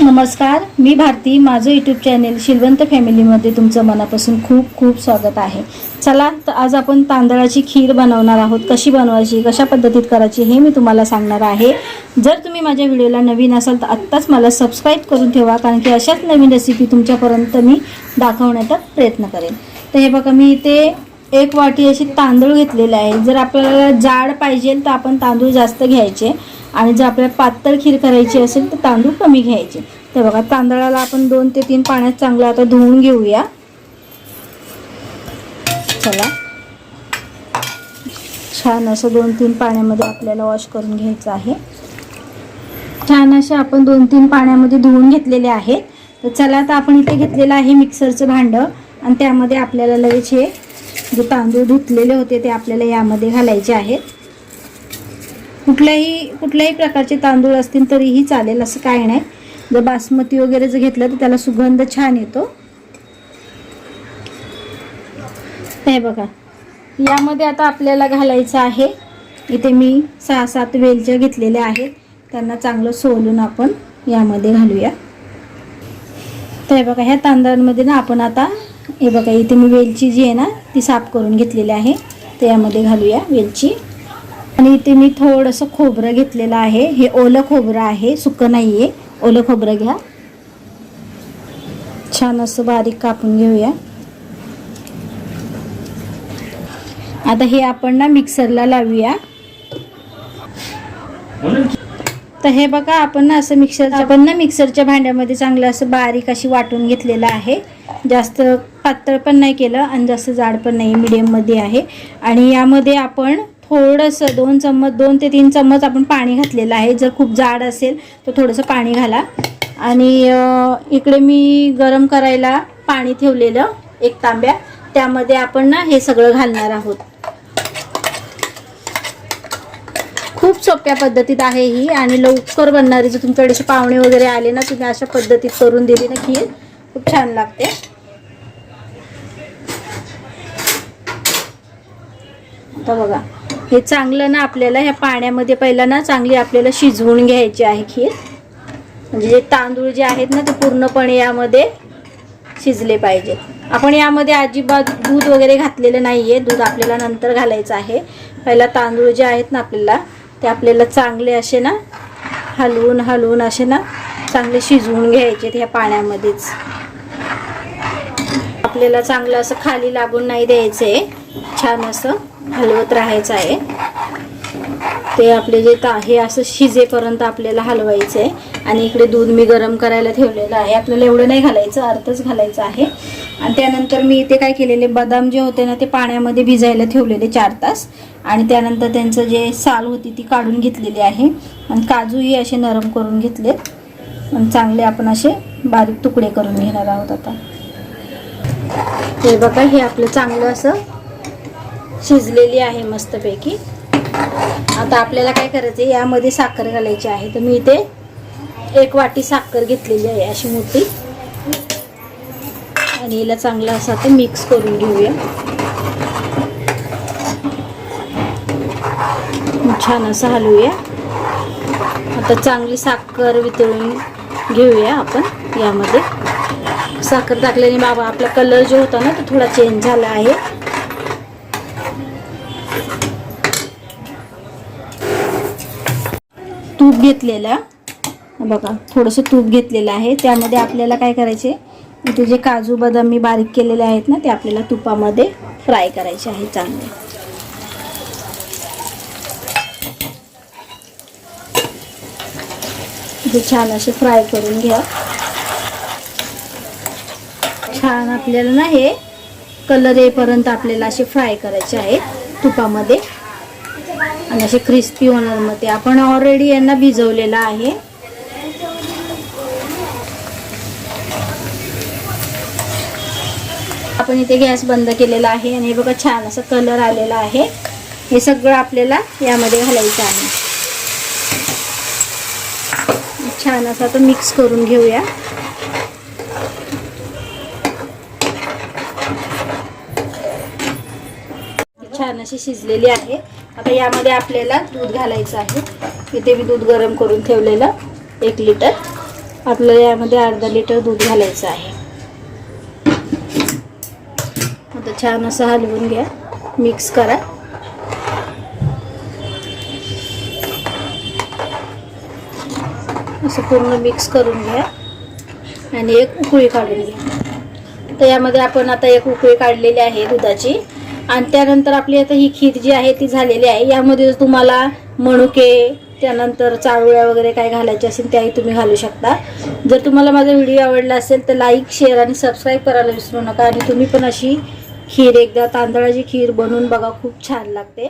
नमस्कार मी भारती. माझं YouTube channel Shilwant फॅमिलीमध्ये तुमचं मनापासून खूप खूप स्वागत आहे. चला तर आज आपण तांदळाची खीर बनवणार आहोत. कशी बनवायची कशा पद्धतीत करायची हे मी तुम्हाला सांगणार आहे. जर तुम्ही माझ्या व्हिडिओला नवीन असाल तर आत्ताच मला सबस्क्राईब करून ठेवा कारण की अशाच नवीन रेसिपी तुमच्यापर्यंत मी दाखवण्याचा प्रयत्न करेन. तर हे बघा मी इथे एक वाटी अशी तांदूळ घेतलेले आहे. जर आपल्याला जाड पाहिजे तर आपण तांदूळ जास्त घ्यायचे. आणि जर आपल्याला पातळ खीर करायची असेल तर तांदूळ कमी घ्यायचे. तर बघा तांदळाला आपण दोन ते तीन पाण्यात चांगलं आता धुवून घेऊया. चला. छान असं दोन तीन पाण्यामध्ये आपल्याला वॉश करून घ्यायचं आहे. छान असे आपण दोन तीन पाण्यामध्ये धुवून घेतलेले आहेत. तर चला आता आपण इथे घेतलेलं आहे मिक्सरचं भांडं. आणि त्यामध्ये आपल्याला लगेच हे जे तांदूळ धुतलेले होते ते आपल्याला यामध्ये घालायचे आहेत. कुठल्याही कुठल्याही प्रकारचे तांदूळ असतील तरीही चालेल असं काही नाही. जर बासमती वगैरे जर घेतलं तर त्याला सुगंध छान येतो. हे बघा. यामध्ये आता आपल्याला घालायचं आहे. इथे मी सहा सात वेलच्या घेतलेल्या आहेत. त्यांना चांगलं सोलून आपण यामध्ये घालूया. तर हे बघा ह्या तांदळांमध्ये ना आपण आता हे बघा इथे मी वेलची जी आहे ना ती साफ करून घेतलेली आहे. तर यामध्ये घालूया वेलची. आणि इथे मी थोडंसं खोबरं घेतलेलं आहे. हे ओलं खोबरं आहे. सुकं नाही आहे ओलं खोबरं घ्या. छान असं बारीक कापून घेऊया. आता हे आपण ना मिक्सरला लावूया. तर हे बघा आपण ना असं मिक्सर आपण ना मिक्सरच्या भांड्यामध्ये चांगलं असं बारीक अशी वाटून घेतलेलं आहे. जास्त पातळ पण नाही केलं आणि जास्त जाड पण नाही मिडियममध्ये आहे. आणि यामध्ये आपण थोडंसं दोन चम्मच दोन ते तीन चम्मच आपण पाणी घातलेलं आहे. जर खूप जाड असेल तर थोडंसं पाणी घाला. आणि इकडे मी गरम करायला पाणी ठेवलेलं एक तांब्या. त्यामध्ये आपण ना हे सगळं घालणार आहोत. खूप सोप्या पद्धतीत आहे ही आणि लवकर बनणारी जर तुमच्याकडे असे पाहुणे वगैरे आले ना तुम्ही अशा पद्धतीत करून दिली ना खीर. खूप छान लागते. आता बघा. हे चांगलं ना आपल्याला ह्या पाण्यामध्ये पहिला ना चांगली आपल्याला शिजवून घ्यायची आहे खीर. म्हणजे जे तांदूळ जे आहेत ना ते पूर्णपणे यामध्ये शिजले पाहिजे आपण यामध्ये अजिबात दूध वगैरे घातलेलं नाही आहे दूध आपल्याला नंतर घालायचं आहे. पहिला तांदूळ जे आहेत ना आपल्याला ते आपल्याला चांगले असे ना हलवून हलवून असे ना चांगले शिजवून घ्यायचे ह्या पाण्यामध्येच. आपल्याला चांगलं असं खाली लागून नाही द्यायचं आहे छान असं. हलवत राहायचं आहे. ते आपले जे ता हे असं शिजेपर्यंत आपल्याला हलवायचं आहे. आणि इकडे दूध मी गरम करायला ठेवलेलं आहे. आपल्याला एवढं नाही घालायचं अर्धच घालायचं आहे. आणि त्यानंतर मी इथे काय केलेले बदाम जे होते ना ते पाण्यामध्ये भिजायला ठेवलेले चार तास. आणि त्यानंतर त्यांचं जे साल होती ती काढून घेतलेली आहे. आणि काजूही असे नरम करून घेतलेत. आणि चांगले आपण असे बारीक तुकडे करून घेणार आहोत आता. हे बघा हे आपलं चांगलं असं शिजलेली आहे मस्तपैकी. आता आपल्याला काय करायचं आहे यामध्ये साखर घालायची आहे. तर मी इथे एक वाटी साखर घेतलेली आहे अशी मोठी. आणि हिला चांगला असं आता मिक्स करून घेऊया. छान असं हलवूया. आता चांगली साखर वितळून घेऊया आपण यामध्ये. साखर टाकल्याने बाबा आपला कलर जो होता ना तो थोडा चेंज झाला आहे. तूप घेतलेलं. बघा थोडंसं तूप घेतलेलं आहे. त्यामध्ये आपल्याला काय करायचे इथे जे काजू बदाम मी बारीक केलेले आहेत ना ते आपल्याला तुपामध्ये फ्राय करायचे आहे चांगले. इथे छान असे फ्राय करून घ्या. छान आपल्याला ना हे कलर येईपर्यंत आपल्याला असे फ्राय करायचे आहेत तुपामध्ये. आणि असे क्रिस्पी होणार मग ते. आपण ऑलरेडी यांना भिजवलेलं आहे. आपण इथे गॅस बंद केलेला आहे आणि हे बघा छान असं कलर आलेला आहे. हे सगळं आपल्याला यामध्ये घालायचं आहे. छान असं आता मिक्स करून घेऊया. छान अशी शिजलेली आहे. आता यामध्ये आपल्याला दूध घालायचं आहे. इथे मी दूध गरम करून ठेवलेलं एक लिटर. आपल्याला यामध्ये अर्धा लिटर दूध घालायचं आहे. आता छान असं हलवून घ्या. मिक्स करा. असं पूर्ण मिक्स करून घ्या. आणि एक उकळी काढून घ्या. तर यामध्ये आपण आता एक उकळी काढलेली आहे दुधाची. आणि त्यानंतर आपली आता ही खीर जी आहे ती झालेली आहे. यामध्ये जर तुम्हाला मणुके त्यानंतर चारोळ्या वगैरे काय घालायचे असेल त्याही तुम्ही घालू शकता. जर तुम्हाला माझा व्हिडिओ आवडला असेल तर लाईक शेअर आणि सबस्क्राईब करायला विसरू नका. आणि तुम्ही पण अशी खीर एकदा तांदळाची खीर बनवून बघा खूप छान लागते.